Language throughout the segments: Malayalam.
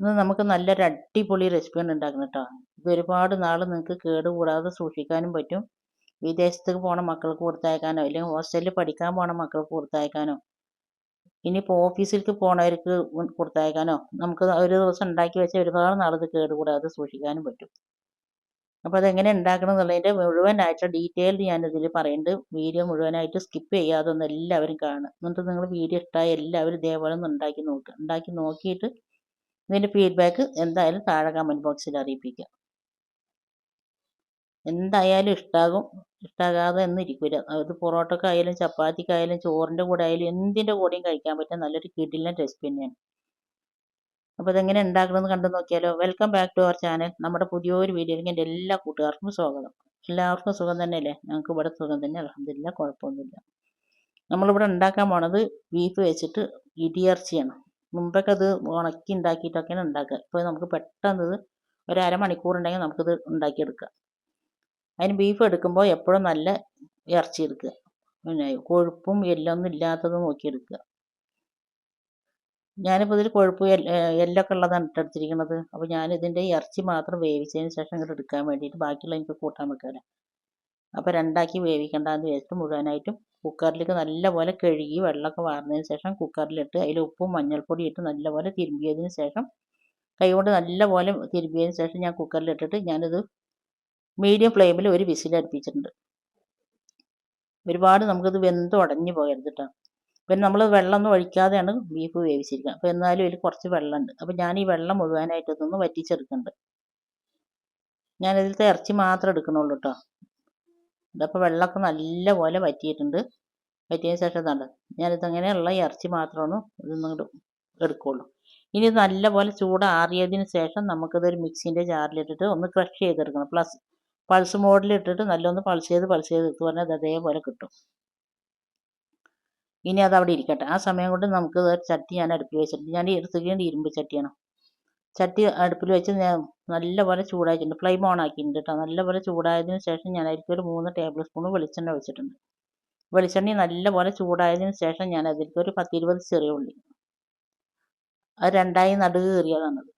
ഇന്ന് നമുക്ക് നല്ലൊരു അടിപൊളി റെസിപ്പിയാണ് ഉണ്ടാക്കുന്നത് കേട്ടോ ഇത് ഒരുപാട് നാൾ നിങ്ങൾക്ക് കേട് കൂടാതെ സൂക്ഷിക്കാനും പറ്റും. വിദേശത്തേക്ക് പോണ മക്കൾക്ക് കൊടുത്തയക്കാനോ അല്ലെങ്കിൽ ഹോസ്റ്റലിൽ പഠിക്കാൻ പോണ മക്കൾക്ക് കൊടുത്തയക്കാനോ ഇനിയിപ്പോൾ ഓഫീസിലേക്ക് പോണവർക്ക് കൊടുത്തയക്കാനോ നമുക്ക് ഒരു ദിവസം ഉണ്ടാക്കി വെച്ചാൽ ഒരുപാട് നാൾ ഇത് കേട് കൂടാതെ സൂക്ഷിക്കാനും പറ്റും. അപ്പോൾ അതെങ്ങനെ ഉണ്ടാക്കണം എന്നുള്ളതിന്റെ മുഴുവനായിട്ട് ഡീറ്റെയിൽഡ് ഞാനിതിൽ പറയുന്നുണ്ട് വീഡിയോ മുഴുവനായിട്ട് സ്കിപ്പ് ചെയ്യാതെ ഒന്ന് എല്ലാവരും കാണുക. എന്നിട്ട് നിങ്ങൾ വീഡിയോ ഇഷ്ടമായ എല്ലാവരും ഇതേപോലെ ഒന്ന് ഉണ്ടാക്കി നോക്കുക ഉണ്ടാക്കി നോക്കിയിട്ട് ഇതിന്റെ ഫീഡ്ബാക്ക് എന്തായാലും താഴെ കമന്റ് ബോക്സിൽ അറിയിപ്പിക്കാം. എന്തായാലും ഇഷ്ടാകും ഇഷ്ടാകാതെ ഒന്നും ഇരിക്കില്ല അത് പൊറോട്ടക്കായാലും ചപ്പാത്തിക്കായാലും ചോറിന്റെ കൂടെ ആയാലും എന്തിന്റെ കൂടെയും കഴിക്കാൻ പറ്റുന്ന നല്ലൊരു കിടിലൻ റെസിപ്പി തന്നെയാണ്. അപ്പോൾ ഇതെങ്ങനെ ഉണ്ടാക്കണമെന്ന് കണ്ടു നോക്കിയാലോ. Welcome back to our channel നമ്മുടെ പുതിയൊരു വീഡിയോയിലേക്ക് എന്റെ എല്ലാ കൂട്ടുകാർക്കും സ്വാഗതം. എല്ലാവർക്കും സുഖം തന്നെയല്ലേ? ഞങ്ങൾക്ക് ഇവിടെ സുഖം തന്നെ. അലഹമില്ല കുഴപ്പമൊന്നുമില്ല. നമ്മളിവിടെ ഉണ്ടാക്കാൻ പോണത് ബീഫ് വെച്ചിട്ട് ഇടിയിറച്ചിയാണ് മുമ്പൊക്കെ അത് ഉണക്കി ഉണ്ടാക്കിയിട്ടൊക്കെയാണ് ഉണ്ടാക്കുക. ഇപ്പോൾ നമുക്ക് പെട്ടെന്ന് ഒരു അരമണിക്കൂർ ഉണ്ടെങ്കിൽ നമുക്കിത് ഉണ്ടാക്കിയെടുക്കാം. അതിന് ബീഫ് എടുക്കുമ്പോൾ എപ്പോഴും നല്ല ഇറച്ചി എടുക്കുക പിന്നെ കൊഴുപ്പും എല്ലൊന്നും ഇല്ലാത്തത് നോക്കിയെടുക്കുക. ഞാനിപ്പോൾ ഇതിൽ കൊഴുപ്പ് എല്ലൊക്കെ ഉള്ളതാണ് ഇട്ടെടുത്തിരിക്കുന്നത് അപ്പോൾ ഞാനിതിന്റെ ഇറച്ചി മാത്രം വേവിച്ചതിന് ശേഷം ഇങ്ങോട്ട് എടുക്കാൻ വേണ്ടിയിട്ട് ബാക്കിയുള്ള എനിക്ക് കൂട്ടാൻ വെക്കാമല്ലോ അപ്പോൾ രണ്ടാക്കി വേവിക്കണ്ടെന്ന് വെച്ചിട്ട് മുഴുവനായിട്ടും കുക്കറിലേക്ക് നല്ലപോലെ കഴുകി വെള്ളമൊക്കെ വാർന്നതിന് ശേഷം കുക്കറിലിട്ട് അതിൽ ഉപ്പും മഞ്ഞൾപ്പൊടി ഇട്ട് നല്ലപോലെ തിരുമ്പിയതിന് ശേഷം കൈകൊണ്ട് നല്ലപോലെ തിരുമ്പിയതിന് ശേഷം ഞാൻ കുക്കറിലിട്ടിട്ട് ഞാനിത് മീഡിയം ഫ്ലെയിമിൽ ഒരു വിസിൽ അടുപ്പിച്ചിട്ടുണ്ട്. ഒരുപാട് നമുക്കിത് വെന്ത് ഉടഞ്ഞു പോകരുത് കേട്ടോ പിന്നെ നമ്മൾ വെള്ളമൊന്നും ഒഴിക്കാതെയാണ് ബീഫ് വേവിച്ചിരിക്കുക അപ്പോൾ എന്നാലും ഇതിൽ കുറച്ച് വെള്ളമുണ്ട്. അപ്പോൾ ഞാൻ ഈ വെള്ളം മുഴുവനായിട്ട് വറ്റിച്ചെടുക്കുന്നുണ്ട്. ഞാനിതിലത്തെ ഇറച്ചി മാത്രം എടുക്കണുള്ളൂ കേട്ടോ ഇതപ്പോൾ വെള്ളമൊക്കെ നല്ലപോലെ വറ്റിയിട്ടുണ്ട്. വറ്റിയതിന് ശേഷം ഇതാണ് ഞാനിതങ്ങനെയുള്ള ഇറച്ചി മാത്രമാണ് ഇതൊന്നും എടുക്കുള്ളൂ. ഇനി ഇത് നല്ലപോലെ ചൂടാറിയതിന് ശേഷം നമുക്കിതൊരു മിക്സിന്റെ ജാറിലിട്ടിട്ട് ഒന്ന് ക്രഷ് ചെയ്തെടുക്കണം. പ്ലസ് പൾസ് മോഡിലിട്ടിട്ട് നല്ലൊന്ന് പൾസ് ചെയ്ത് പൾസ് ചെയ്ത് എടുത്തു പറഞ്ഞാൽ അത് അതേപോലെ കിട്ടും. ഇനി അത് അവിടെ ഇരിക്കട്ടെ. ആ സമയം കൊണ്ട് നമുക്ക് ചട്ടി ഞാൻ അടുപ്പിൽ വെച്ചിട്ടുണ്ട്. ഞാൻ എടുത്തിരിക്കുന്നത് ഇരുമ്പ് ചട്ടിയാണ്. ചട്ടി അടുപ്പിൽ വെച്ച് ഞാൻ നല്ലപോലെ ചൂടാക്കിയിട്ടുണ്ട്. ഫ്ലെയിം ഓൺ ആക്കിയിട്ടുണ്ട് കേട്ടോ നല്ലപോലെ ചൂടായതിന് ശേഷം ഞാൻ അതിലേക്ക് ഒരു മൂന്ന് ടേബിൾ സ്പൂൺ വെളിച്ചെണ്ണ ഒഴിച്ചിട്ടുണ്ട്. വെളിച്ചെണ്ണ നല്ലപോലെ ചൂടായതിന് ശേഷം ഞാൻ അതിലേക്ക് ഒരു പത്തിരുപത് ചെറിയ ഉള്ളി. അത് രണ്ടായി നടുക് കീറിയതാണത്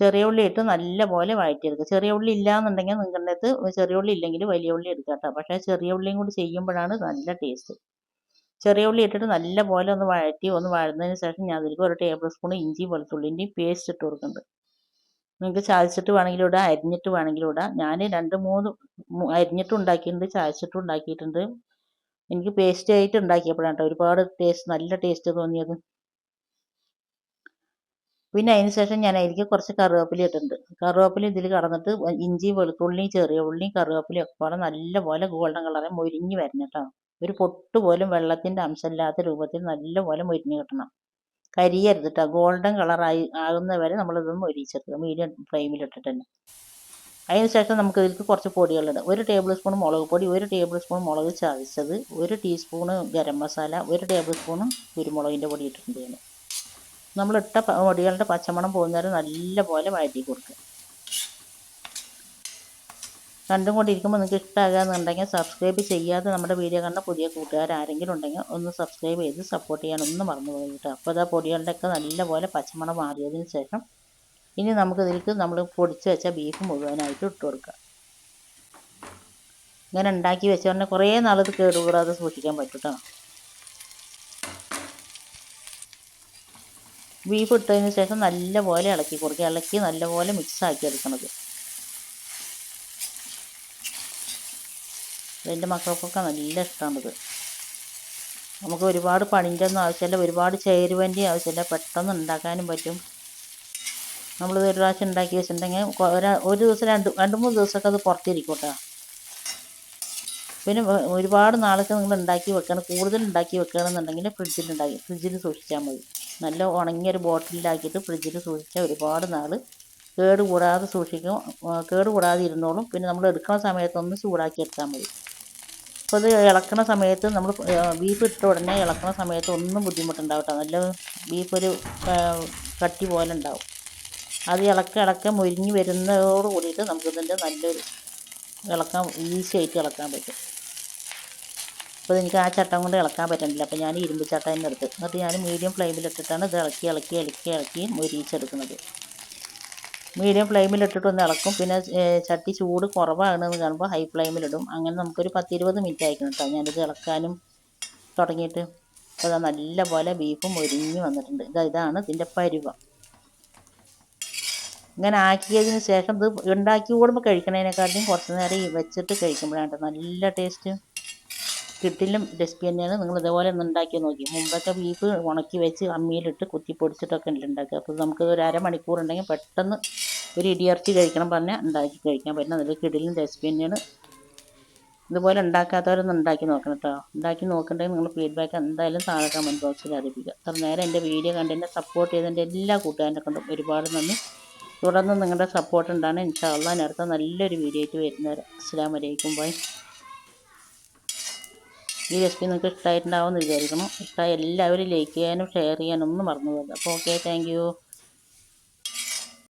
ചെറിയ ഉള്ളി ഇട്ട് നല്ലപോലെ വഴറ്റിയെടുക്കുക. ചെറിയ ഉള്ളി ഇല്ലാന്നുണ്ടെങ്കിൽ നിങ്ങളുടെ അടുത്ത് ചെറിയ ഉള്ളി ഇല്ലെങ്കിൽ വലിയ ഉള്ളി എടുക്കാം കേട്ടോ പക്ഷേ ചെറിയ ഉള്ളിയും കൂടി ചെയ്യുമ്പോഴാണ് നല്ല ടേസ്റ്റ് ചെറിയ ഉള്ളി ഇട്ടിട്ട് നല്ല പോലെ ഒന്ന് വഴറ്റി ഒന്ന് വഴന്നതിന് ശേഷം ഞാൻ അതിലേക്ക് ഒരു ടേബിൾ സ്പൂൺ ഇഞ്ചി വെളുത്തുള്ളിന്റെയും പേസ്റ്റ് ഇട്ട് കൊടുക്കുന്നുണ്ട്. നിങ്ങൾക്ക് ചായച്ചിട്ട് വേണമെങ്കിലും ഇടാം അരിഞ്ഞിട്ട് വേണമെങ്കിലും ഇടാം. ഞാൻ രണ്ട് മൂന്ന് അരിഞ്ഞിട്ട് ഉണ്ടാക്കിയിട്ടുണ്ട് ചായച്ചിട്ടും ഉണ്ടാക്കിയിട്ടുണ്ട്. എനിക്ക് പേസ്റ്റ് ആയിട്ട് ഉണ്ടാക്കിയപ്പോഴാണ് കേട്ടോ ഒരുപാട് ടേസ്റ്റ് നല്ല ടേസ്റ്റ് തോന്നിയത്. പിന്നെ അതിന് ശേഷം ഞാൻ അതിലേക്ക് കുറച്ച് കറിവേപ്പില ഇട്ടിട്ടുണ്ട്. കറിവേപ്പില ഇതിൽ കടന്നിട്ട് ഇഞ്ചി വെളുത്തുള്ളി ചെറിയ ഉള്ളി കറിവേപ്പിലയും ഒക്കെ പാടെ നല്ലപോലെ ഗോൾഡൻ കളറായി മൊരിഞ്ഞ് വരണം കേട്ടോ ഒരു പൊട്ട് പോലും വെള്ളത്തിന്റെ അംശമില്ലാത്ത രൂപത്തിൽ നല്ലപോലെ മൊരിഞ്ഞ് കിട്ടണം. കരിയരുത് കേട്ടോ ഗോൾഡൻ കളറായി ആകുന്ന വരെ നമ്മളിത് മൊരിച്ചെടുക്കുക മീഡിയം ഫ്ലെയിമിലിട്ടിട്ട് തന്നെ അതിന് ശേഷം നമുക്ക് ഇതിലേക്ക് കുറച്ച് പൊടികളിടാം ഒരു ടേബിൾ സ്പൂൺ മുളക് പൊടി ഒരു ടേബിൾ സ്പൂൺ മുളക് ചതച്ചത് ഒരു ടീസ്പൂണ് ഗരം മസാല ഒരു ടേബിൾ സ്പൂണ് കുരുമുളകിന്റെ പൊടി ഇട്ടിട്ടുണ്ട് നമ്മൾ നമ്മളിട്ട പൊടികളുടെ പച്ചമണം പോകുന്നവരെ നല്ലപോലെ വഴറ്റി കൊടുക്കുക. കണ്ടും കൊണ്ടിരിക്കുമ്പോൾ നിങ്ങൾക്ക് ഇഷ്ടമാകാന്നുണ്ടെങ്കിൽ സബ്സ്ക്രൈബ് ചെയ്യാതെ നമ്മുടെ വീഡിയോ കണ്ട പുതിയ കൂട്ടുകാർ ആരെങ്കിലും ഉണ്ടെങ്കിൽ ഒന്ന് സബ്സ്ക്രൈബ് ചെയ്ത് സപ്പോർട്ട് ചെയ്യാനൊന്നും മറന്നു പോയി കേട്ടോ. അപ്പോൾ അതാ പൊടികളുടെയൊക്കെ നല്ലപോലെ പച്ചമണം മാറിയതിന് ശേഷം ഇനി നമുക്ക് ഇതിലേക്ക് നമ്മൾ പൊടിച്ച് വെച്ച ബീഫ് മുഴുവനായിട്ട് ഇട്ട് കൊടുക്കുക ഇങ്ങനെ ഉണ്ടാക്കി വെച്ച പറഞ്ഞാൽ കുറേ നാളത് കേടുകൂടാതെ സൂക്ഷിക്കാൻ പറ്റും ബീഫ് ഇട്ടതിന് ശേഷം നല്ലപോലെ ഇളക്കി കൊടുക്കുക. ഇളക്കി നല്ലപോലെ മിക്സ് ആക്കി എടുക്കണത് എന്റെ മക്കൾക്കൊക്കെ നല്ല ഇഷ്ടമാണിത് നമുക്ക് ഒരുപാട് പണിന്റെ ഒന്നും ആവശ്യമില്ല ഒരുപാട് ചേരുവന്റെയും ആവശ്യമില്ല പെട്ടെന്ന് ഉണ്ടാക്കാനും പറ്റും. നമ്മൾ ഒരു പ്രാവശ്യം ഉണ്ടാക്കി വെച്ചിട്ടുണ്ടെങ്കിൽ ഒരു ദിവസം രണ്ട് രണ്ട് മൂന്ന് ദിവസമൊക്കെ അത് പുറത്തിരിക്കും കേട്ടോ. പിന്നെ ഒരുപാട് നാളൊക്കെ നിങ്ങൾ ഉണ്ടാക്കി വെക്കണം കൂടുതൽ ഉണ്ടാക്കി വെക്കണമെന്നുണ്ടെങ്കിൽ ഫ്രിഡ്ജിൽ ഉണ്ടാക്കി ഫ്രിഡ്ജിൽ സൂക്ഷിച്ചാൽ മതി. നല്ല ഉണങ്ങിയൊരു ബോട്ടിലാക്കിയിട്ട് ഫ്രിഡ്ജിൽ സൂക്ഷിച്ചാൽ ഒരുപാട് നാൾ കേട് കൂടാതെ സൂക്ഷിക്കും കേട് കൂടാതെ ഇരുന്നോളും പിന്നെ നമ്മൾ എടുക്കുന്ന സമയത്തൊന്ന് ചൂടാക്കി എടുത്താൽ മതി. അപ്പോൾ അത് ഇളക്കണ സമയത്ത് നമ്മൾ ബീഫ് ഇട്ട ഉടനെ ഇളക്കണ സമയത്ത് ഒന്നും ബുദ്ധിമുട്ടുണ്ടാവും നല്ല ബീഫ് ഒരു കട്ടി പോലെ ഉണ്ടാവും. അത് ഇളക്ക ഇളക്ക മുരിഞ്ഞ് വരുന്നതോട് കൂടിയിട്ട് നമുക്കിതിന്റെ നല്ലൊരു ഇളക്കാൻ ഈസി ആയിട്ട് ഇളക്കാൻ പറ്റും. അപ്പോൾ എനിക്ക് ആ ചട്ടം കൊണ്ട് ഇളക്കാൻ പറ്റുന്നില്ല അപ്പോൾ ഞാൻ ഇരുമ്പ് ചട്ടം തന്നെ എടുത്ത്. എന്നിട്ട് ഞാൻ മീഡിയം ഫ്ലെയിമിലിട്ടിട്ടാണ് ഇത് ഇളക്കി ഇളക്കി ഇളക്കി ഇളക്കി മൊരിയിച്ചെടുക്കുന്നത്. മീഡിയം ഫ്ലെയിമിലിട്ടിട്ട് ഒന്ന് ഇളക്കും. പിന്നെ ചട്ടി ചൂട് കുറവാണെന്ന് കാണുമ്പോൾ ഹൈ ഫ്ലെയിമിലിടും. അങ്ങനെ നമുക്കൊരു പത്തിരുപത് മിനിറ്റ് ആയിരിക്കണം കേട്ടോ ഞാനിത് ഇളക്കാനും തുടങ്ങിയിട്ട്. അപ്പോൾ നല്ല പോലെ ബീഫും ഒരുങ്ങി വന്നിട്ടുണ്ട്. ഇതാ ഇതാണ് ഇതിന്റെ പരുവം. ഇങ്ങനെ ആക്കിയതിന് ശേഷം ഇത് ഉണ്ടാക്കി കൂടുമ്പോൾ കഴിക്കണതിനെക്കാട്ടിലും കുറച്ച് നേരം വെച്ചിട്ട് കഴിക്കുമ്പോഴാണ് നല്ല ടേസ്റ്റ് കിട്ടിലും റെസിപ്പി തന്നെയാണ് നിങ്ങൾ ഇതേപോലെ ഒന്ന് ഉണ്ടാക്കി നോക്കി. മുമ്പൊക്കെ ബീഫ് ഉണക്കി വെച്ച് അമ്മിയിലിട്ട് കുത്തി പൊടിച്ചിട്ടൊക്കെ ഉണ്ട് ഉണ്ടാക്കുക. അപ്പോൾ നമുക്ക് ഒരു അരമണിക്കൂർ ഉണ്ടെങ്കിൽ പെട്ടെന്ന് ഒരു ഇടിയിറച്ചി കഴിക്കണം പറഞ്ഞാൽ ഉണ്ടാക്കി കഴിക്കാൻ പറ്റുന്ന നല്ല കിടിലും റെസിപ്പി തന്നെയാണ് ഇതുപോലെ ഉണ്ടാക്കാത്തവരൊന്ന് ഉണ്ടാക്കി നോക്കണം കേട്ടോ. ഉണ്ടാക്കി നോക്കണ്ടെങ്കിൽ നിങ്ങൾ ഫീഡ്ബാക്ക് എന്തായാലും താഴെ കമന്റ് ബോക്സിൽ അറിയിക്കുക അത്ര നേരം എന്റെ വീഡിയോ കണ്ട് എന്നെ സപ്പോർട്ട് ചെയ്തതിന്റെ എല്ലാ കൂട്ടുകാരെ കൊണ്ടും ഒരുപാട് നന്ദി. തുടർന്ന് നിങ്ങളുടെ സപ്പോർട്ട് ഉണ്ടാണ് ഇൻഷാ അള്ളാൻ അടുത്ത നല്ലൊരു വീഡിയോ ആയിട്ട് വരുന്നവരെ. അസ്സാം വലൈക്കും ബൈ ഈ റെസിപ്പി നിങ്ങൾക്ക് ഇഷ്ടമായിട്ടുണ്ടാവുമെന്ന് വിചാരിക്കണം ഇഷ്ടമായ എല്ലാവരും ലൈക്ക് ചെയ്യാനും ഷെയർ ചെയ്യാനും ഒന്നും മറന്നു പോകരുത്. അപ്പോൾ ഓക്കെ താങ്ക്